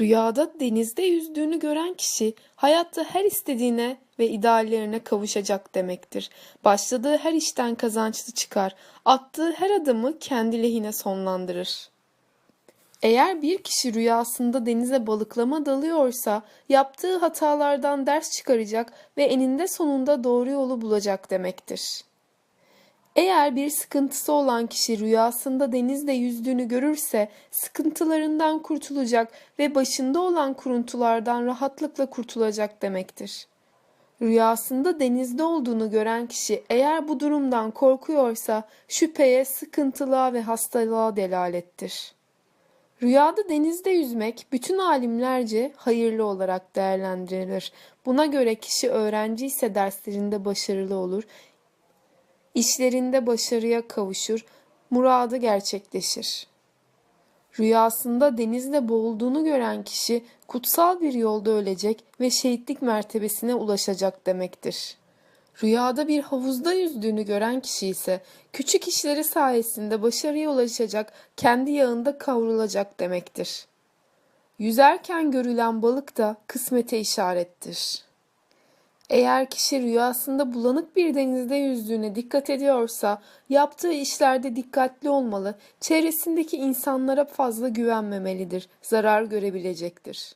Rüyada denizde yüzdüğünü gören kişi hayatta her istediğine ve ideallerine kavuşacak demektir. Başladığı her işten kazançlı çıkar. Attığı her adımı kendi lehine sonlandırır. Eğer bir kişi rüyasında denize balıklama dalıyorsa yaptığı hatalardan ders çıkaracak ve eninde sonunda doğru yolu bulacak demektir. Eğer bir sıkıntısı olan kişi rüyasında denizde yüzdüğünü görürse sıkıntılarından kurtulacak ve başında olan kuruntulardan rahatlıkla kurtulacak demektir. Rüyasında denizde olduğunu gören kişi eğer bu durumdan korkuyorsa şüpheye, sıkıntılığa ve hastalığa delalettir. Rüyada denizde yüzmek bütün alimlerce hayırlı olarak değerlendirilir. Buna göre kişi öğrenci ise derslerinde başarılı olur, işlerinde başarıya kavuşur, muradı gerçekleşir. Rüyasında denizde boğulduğunu gören kişi kutsal bir yolda ölecek ve şehitlik mertebesine ulaşacak demektir. Rüyada bir havuzda yüzdüğünü gören kişi ise küçük işleri sayesinde başarıya ulaşacak, kendi yağında kavrulacak demektir. Yüzerken görülen balık da kısmete işarettir. Eğer kişi rüyasında bulanık bir denizde yüzdüğüne dikkat ediyorsa, yaptığı işlerde dikkatli olmalı, çevresindeki insanlara fazla güvenmemelidir, zarar görebilecektir.